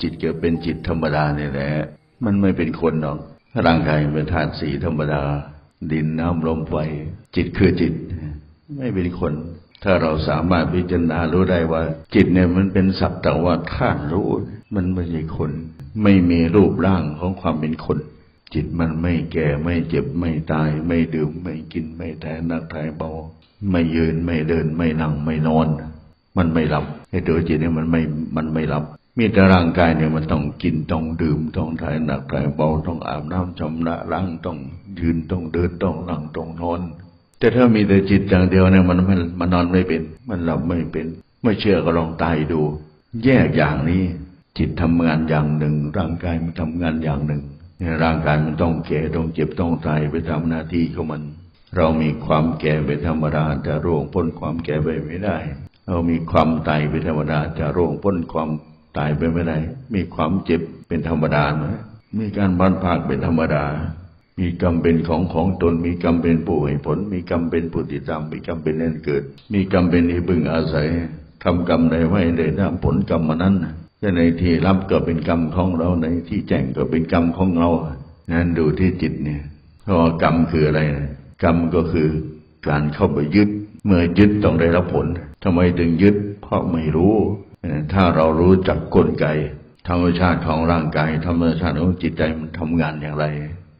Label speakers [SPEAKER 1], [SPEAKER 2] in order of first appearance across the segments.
[SPEAKER 1] จิตก็เป็นจิตธรรมดาเนี่ยแหละ มันไม่เป็นคนหรอก ร่างกายเป็นธาตุสีธรรมดา ดินน้ำลมไฟ จิตคือจิต ไม่เป็นคน ถ้าเราสามารถพิจารณารู้ได้ว่า จิตเนี่ยมันเป็นสัตว์แต่ว่าธาตุรู้ มันไม่ใช่คน ไม่มีรูปร่างของความเป็นคน จิตมันไม่แก่ไม่เจ็บไม่ตาย ไม่ดื่มไม่กินไม่แทนนักถ่ายเบา ไม่ยืนไม่เดินไม่นั่งไม่นอน มันไม่หลับไอ้ตัวจิตเนี่ยมันไม่มันไม่หลับมีแต่ร่างกายเนี่ยมันต้องกินต้องดื่มต้องถ่ายหนักถ่ายเบาต้องอาบน้ำชำระล้างต้องยืนต้องเดินต้องนั่งต้องนอน แต่ถ้ามีแต่จิตอย่างเดียวเนี่ยมันมันมันนอนไม่เป็น มันหลับไม่เป็น ไม่เชื่อก็ลองตายดู แยกอย่างนี้ จิตทำงานอย่างหนึ่ง ร่างกายมันทำงานอย่างหนึ่งเนี่ยร่างกายมันต้องแก่ต้องเจ็บต้องตายไปทำหน้าที่ของมัน เรามีความแก่เป็นธรรมดาแต่ร่วงพ้นความแก่ไปไม่ได้ เรามีความตายเป็นธรรมดาจะร่วงพ้นความตายไปไม่ได้ มีความเจ็บเป็นธรรมดาไหมมีการบันพากเป็นธรรมดา มีกรรมเป็นของของตน มีกรรมเป็นผู้ให้ผล มีกรรมเป็นผู้ติดตาม มีกรรมเป็นเล่นเกิด มีกรรมเป็นที่พึงอาศัยทำกรรมใดไว้ได้ทำผลกรรมมานั้นจะในที่รับก็เป็นกรรมของเรา ในที่แจ้งก็เป็นกรรมของเรา นั้นดูที่จิตเนี่ยเพราะว่ากรรมคืออะไรนะกรรมก็คือการเข้าไปยึด เมื่อยึดต้องได้รับผลทำไมถึงยึด เพราะไม่รู้ ถ้าเรารู้จักกลไก ธรรมชาติของร่างกาย ธรรมชาติของจิตใจมันทำงานอย่างไร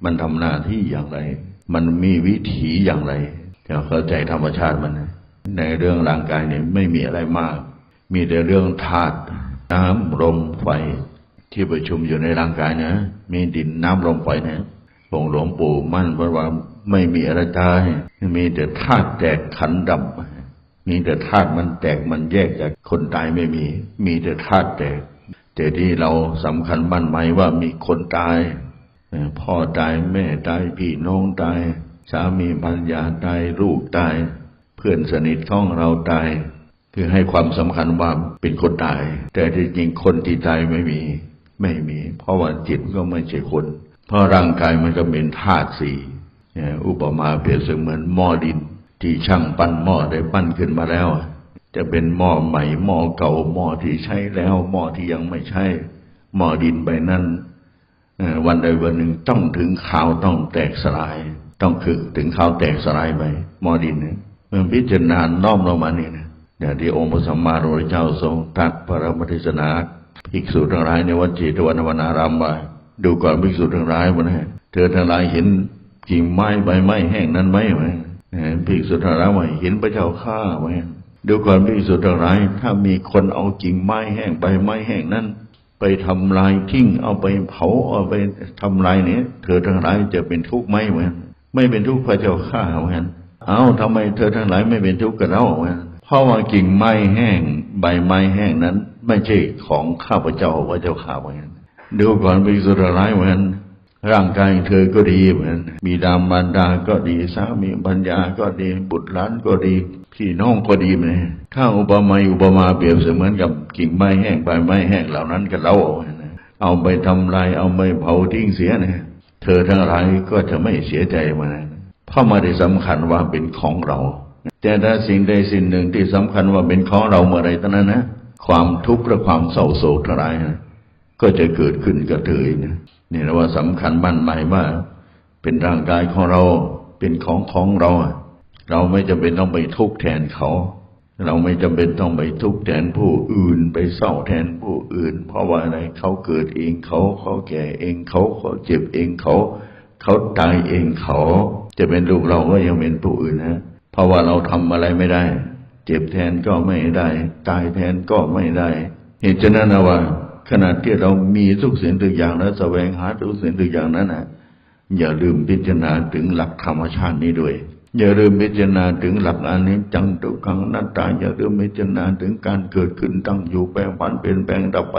[SPEAKER 1] มันทำหน้าที่อย่างไร มันมีวิถีอย่างไรจะเข้าใจธรรมชาติมัน ในเรื่องร่างกายเนี่ยไม่มีอะไรมาก มีแต่เรื่องธาตุน้ำลมไฟที่ประชุมอยู่ในร่างกายนะ มีดินน้ำลมไฟนะองหลวงปู่มั่นว่า ไม่มีอะไรตาย มีแต่ธาตุแตกขันดับมีแต่ธาตุมันแตกมันแยกจากคนตายไม่มี มีแต่ธาตุแตก แต่ที่เราสำคัญมั่นหมายว่ามีคนตาย พ่อตายแม่ตายพี่น้องตายสามีภรรยาตายลูกตาย เพื่อนสนิทของเราตาย คือให้ความสำคัญว่าเป็นคนตาย แต่ที่จริงคนที่ตายไม่มี ไม่มี เพราะว่าจิตก็ไม่ใช่คน เพราะร่างกายมันก็เป็นธาตุสี่ อุปมาเปรียบเสมือนหม้อดิน ที่ช่างปั้นหม้อได้ปั้นขึ้นมาแล้ว จะเป็นหม้อใหม่หม้อเก่าหม้อที่ใช้แล้วหม้อที่ยังไม่ใช้หม้อดินใบนั้นวันใดวันหนึ่งต้องถึงข่าวต้องแตกสลาย ต้องคือถึงข่าวแตกสลายไปหม้อดินเนี่ยมื่อพิจารณาน้อมลงมานี่นะอย่างที่องค์พระสัมมาสัมพุทธเจ้าทรงตรัสปรมาทิศนาภิกษุทั้งหลายในวัดจิตวันวนารามว่าดูก่อนภิกษุทั้งหลายวันนี้เธอทั้งหลายเห็น กิ่งไม้ใบไม้แห้งนั้นไหมไหมภิกษุทั้งหลายว่าเห็นพระเจ้าข้าไหมดูก่อนภิกษุทั้งหลายถ้ามีคนเอากิ่งไม้แห้งใบไม้แห้งนั้น ไปทำลายทิ้งเอาไปเผาเอาไปทำลายเนี่ยเธอทั้งหลายจะเป็นทุกข์ไหมเหมือนไม่เป็นทุกข์พระเจ้าข้าเหมือนเอาทำไมเธอทั้งหลายไม่เป็นทุกข์กับเราเหมือนเพราะว่ากิ่งไม้แห้งใบไม้แห้งนั้น ไม่ใช่ของข้าพเจ้าพระเจ้าข้าเหมือนดูก่อนภิกษุทั้งหลายเหมือน ร่างกายเธอก็ดีเหมือนมีดามารดาก็ดีสามีปัญญาก็ดีบุตรหลานก็ดี พี่น้องก็ดีเหมือนถ้าอุปมาอุปมาเปรียบเสมือนกับกิ่งไม้แห้งใบไม้แห้งเหล่านั้นกับเราเอาไปทำลายเอาไปเผาทิ้งเสียเนี่ยเธอทั้งหลายก็จะไม่เสียใจมันเพราะไม่ได้สำคัญว่าเป็นของเรา แต่ถ้าสิ่งใดสิ่งหนึ่งที่สำคัญว่าเป็นของเราเมื่อไรตอนนั้นนะความทุกข์และความเศร้าโศกทั้งหลายนะก็จะเกิดขึ้นกับเธอนะ นี่เราว่าสำคัญมั่นหมายว่า เป็นร่างกายของเราเป็นของของเรา เราไม่จำเป็นต้องไปทุกข์แทนเขา เราไม่จำเป็นต้องไปทุกข์แทนผู้อื่นไปเศร้าแทนผู้อื่น เพราะว่าอะไรเขาเกิดเองเขาเขาแก่เองเขาเขาเจ็บเองเขาเขาตายเองเขา จะเป็นลูกเราก็ยังเป็นผู้อื่นนะเพราะว่าเราทำอะไรไม่ได้ เจ็บแทนก็ไม่ได้ ตายแทนก็ไม่ได้ เหตุฉะนั้นนะว่า ขณะที่เรามีทุกสิ่งทุกอย่างแล้วแสวงหาทุกสิ่งทุกอย่างนั้นนะอย่าลืมพิจารณาถึงหลักธรรมชาตินี้ด้วย อย่าลืมพิจารณาถึงหลักอันนี้จังทุกขังนัตตา อย่าลืมพิจารณาถึงการเกิดขึ้นตั้งอยู่แปลงผันเปลี่ยนแปลงดับไป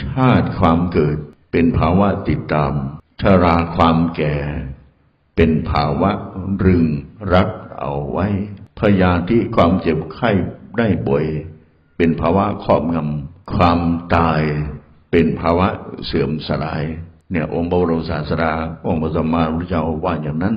[SPEAKER 1] ชาติความเกิดเป็นภาวะติดตามชราความแก่ เป็นภาวะรึงรักเอาไว้ พยาธิความเจ็บไข้ได้บ่อย เป็นภาวะครอบงำความตาย เป็นภาวะเสื่อมสลาย เนี่ยองค์บรมศาสดาองค์พระสัมมาสัมพุทธเจ้าว่าอย่างนั้น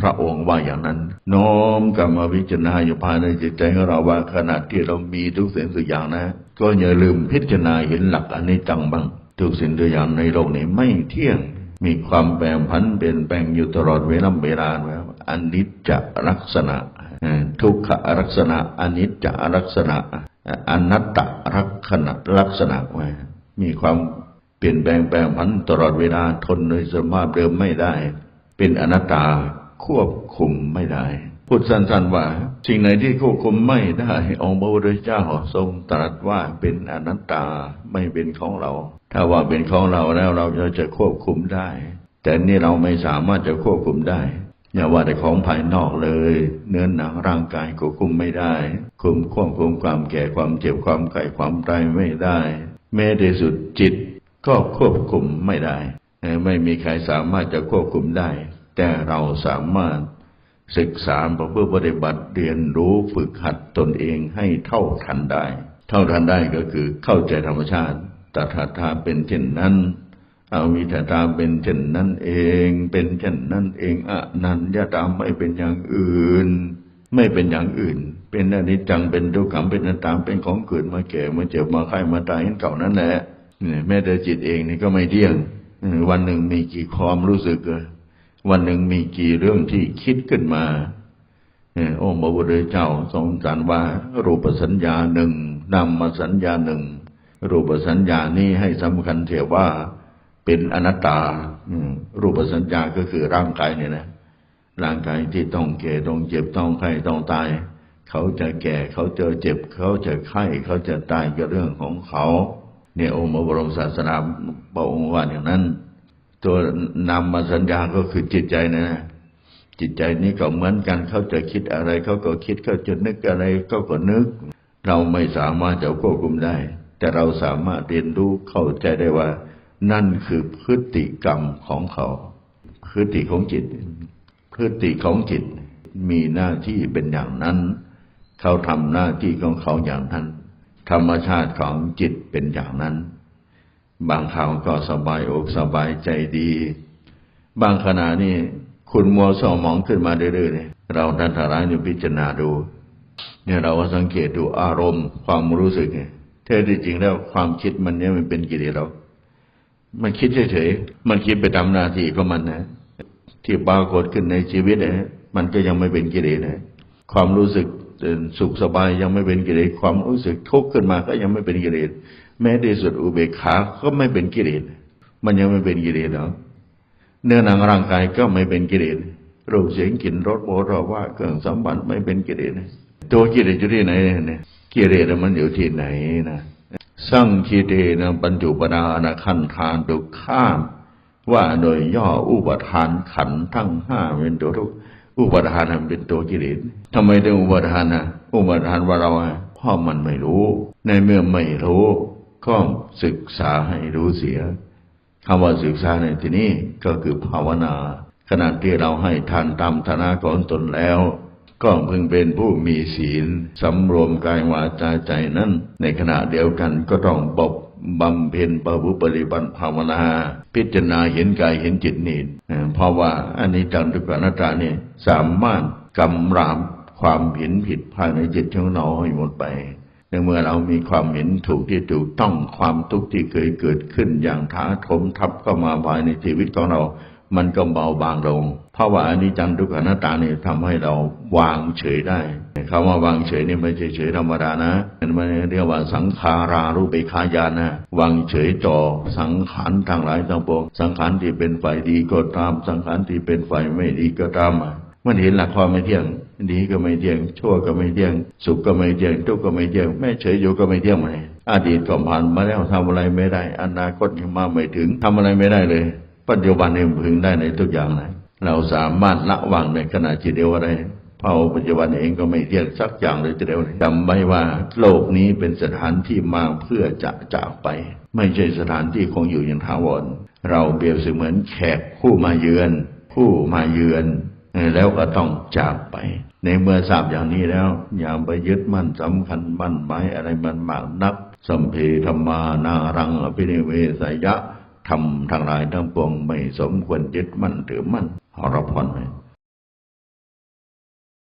[SPEAKER 1] พระองค์ว่าอย่างนั้น น้อมกลับมาพิจารณาอยู่ภายในจิตใจของเราว่าขณะที่เรามีทุกสิ่งทุกอย่างนะ ก็อย่าลืมพิจารณาเห็นหลักอันนี้จังบ้างทุกสิ่งทุกอย่างในโลกนี้ไม่เที่ยงมีความแปรผันเปลี่ยนแปลงอยู่ตลอดเวลาเวลาแล้วอันนิจจลักษณะ ทุกขลักษณะอนิจจลักษณะอนัตตลักษณะลักษณะไว้ มีความเปลี่ยนแปลงแปลงผันตลอดเวลาทนในสภาพเดิมไม่ได้ เป็นอนัตตาควบคุมไม่ได้ พูดสั้นๆว่า สิ่งไหนที่ควบคุมไม่ได้องค์พระพุทธเจ้าทรงตรัสว่าเป็นอนัตตาไม่เป็นของเรา ถ้าว่าเป็นของเราแล้วเราจะควบคุมได้ แต่นี่เราไม่สามารถจะควบคุมได้อย่าว่าแต่ของภายนอกเลย เนื้อหนังร่างกายควบคุมไม่ได้ คุมควบคุมความแก่ความเจ็บความไข้ความตายไม่ได้ แม้ที่สุดจิตก็ควบคุมไม่ได้ ไม่มีใครสามารถจะควบคุมได้ แต่เราสามารถศึกษาเพื่อปฏิบัติเรียนรู้ฝึกหัดตนเองให้เท่าทันได้ เท่าทันได้ก็คือเข้าใจธรรมชาติตถาธาเป็นเช่นนั้นอาวิทตาเป็นเช่นนั้นเอง เป็นเช่นนั้นเองอะนันยตามไม่เป็นอย่างอื่น ไม่เป็นอย่างอื่น เป็นอนิจจังเป็นทุกขังเป็นนัตตาเป็นของเกิดมาแก่มาเจ็บมาไข้มาตายเก่านั่นแหละแม้แต่จิตเองนี่ก็ไม่เที่ยงวันหนึ่งมีกี่ความรู้สึกวันหนึ่งมีกี่เรื่องที่คิดขึ้นมาโอ้พระพุทธเจ้าทรงตรัสว่า รูปสัญญาหนึ่งนามสัญญาหนึ่งรูปสัญญานี้ให้สำคัญเถอะว่าเป็นอนัตตารูปสัญญาก็คือร่างกายเนี่ยนะ ร่างกายที่ต้องแก่ต้องเจ็บต้องไข้ต้องตาย เขาจะแก่เขาจะเจ็บ เขาจะไข้เขาจะตายก็เรื่องของเขาเนี่ยองค์พระบรมศาสดาพระองค์ว่าอย่างนั้น ตัวนำมาสัญญาก็คือจิตใจนะ จิตใจนี้ก็เหมือนกันเขาจะคิดอะไร เขาก็คิดเขาจะนึกอะไรเขาก็นึก เราไม่สามารถจะควบคุมได้ แต่เราสามารถเรียนรู้เข้าใจได้ว่า นั่นคือพฤติกรรมของเขาพฤติของจิต พฤติของจิตมีหน้าที่เป็นอย่างนั้น เขาทำหน้าที่ของเขาอย่างนั้น ธรรมชาติของจิตเป็นอย่างนั้น บางคราวก็สบายอกสบายใจดี บางขณะนี่คุณมัวสมองขึ้นมาเรื่อยๆเนี่ยเราท่านทารายนี่พิจารณาดู เนี่ยเราก็สังเกตดูอารมณ์ความรู้สึกเนี่ยแท้ที่จริงแล้วความคิดมันเนี่ยมันเป็นกิเลสเรา มันคิดเฉยๆ มันคิดไปตามหน้าที่ของมันนะ ที่ปรากฏขึ้นในชีวิตนะมันก็ยังไม่เป็นกิเลสนะความรู้สึกสุขสบายยังไม่เป็นกิเลสความรู้สึกทุกข์ขึ้นมาก็ยังไม่เป็นกิเลสแม้ที่สุดอุเบกขาก็ไม่เป็นกิเลสมันยังไม่เป็นกิเลสหรอเนื้อหนังร่างกายก็ไม่เป็นกิเลสรูปเสียงกลิ่นรสโผฏฐว่าเครื่องสัมผัสไม่เป็นกิเลสตัวกิเลสอยู่ที่ไหนเนี่ยกิเลสมันอยู่ที่ไหนนะสังคีเตนะปัญจุปนานาขันธานดุข้าม ว่าโดยย่ออุปทานขันทั้งห้าเป็นตัวทุกอุปทานเป็นตัวกิเลสทำไมถึงอุปทานนะอุปทานว่าเราเพราะมันไม่รู้ ในเมื่อไม่รู้ก็ศึกษาให้รู้เสียคำว่าศึกษาในที่นี้ก็คือภาวนา ขณะที่เราให้ทานตามฐานะของตนแล้ว ก็พึงเป็นผู้มีศีลสำรวมกายวาจาใจนั้น ในขณะเดียวกันก็ต้องบบ บำเพ็ญปะุปริบันภาวนา พิจารณาเห็นกายเห็นจิตนี่เพราะว่าอันนี้จังทุกขันตาเนี่ยสามารถกำรามความเห็นผิดภายในจิตของเราให้หมดไปในเมื่อเรามีความเห็นถูกที่ถูกต้องความทุกข์ที่เคยเกิดขึ้นอย่างถาถมทับเข้ามาภายในชีวิตของเรา มันก็เบาบางลง เพราะว่าอนิจจังทุกขันตาเนี่ยทำให้เราวางเฉยได้คำว่าวางเฉยนี่ไม่ใช่เฉยธรรมดานะมันเรียกว่าสังขารารูปขายานะวางเฉยต่อสังขารทางหลายทั้งปวงสังขารที่เป็นฝ่ายดีก็ตาม สังขารที่เป็นฝ่ายไม่ดีก็ตามมันเห็นหลักความไม่เที่ยงดีก็ไม่เที่ยง ชั่วก็ไม่เที่ยง สุขก็ไม่เที่ยง ทุกข์ก็ไม่เที่ยง แม่เฉยอยู่ก็ไม่เที่ยงไหมอดีตก็ผ่านมาแล้วทำอะไรไม่ได้ อนาคตยังมาไม่ถึงทำอะไรไม่ได้เลย ปัจจุบันนี้พึงได้ในทุกอย่างเลยเราสามารถละวางในขณะจิตเดียวอะไรเพราปัจจุบันเองก็ไม่เที่ยงสักอย่างเลยทีเดียวจำไว้ว่า โลกนี้เป็นสถานที่มาเพื่อจะจากไป ไม่ใช่สถานที่คงอยู่อย่างถาวร เราเปรียบเสมือนแขกผู้มาเยือน ผู้มาเยือน แล้วก็ต้องจากไป ในเมื่อทราบอย่างนี้แล้ว อย่าไปยึดมั่นสำคัญมั่นหมายอะไรมันมากนัก สัมเพธรรมานารังอภินิเวสยะ ทำทางหลายทั้งปวงไม่สมควรยึดมั่นถือมั่นขอรับพรไหม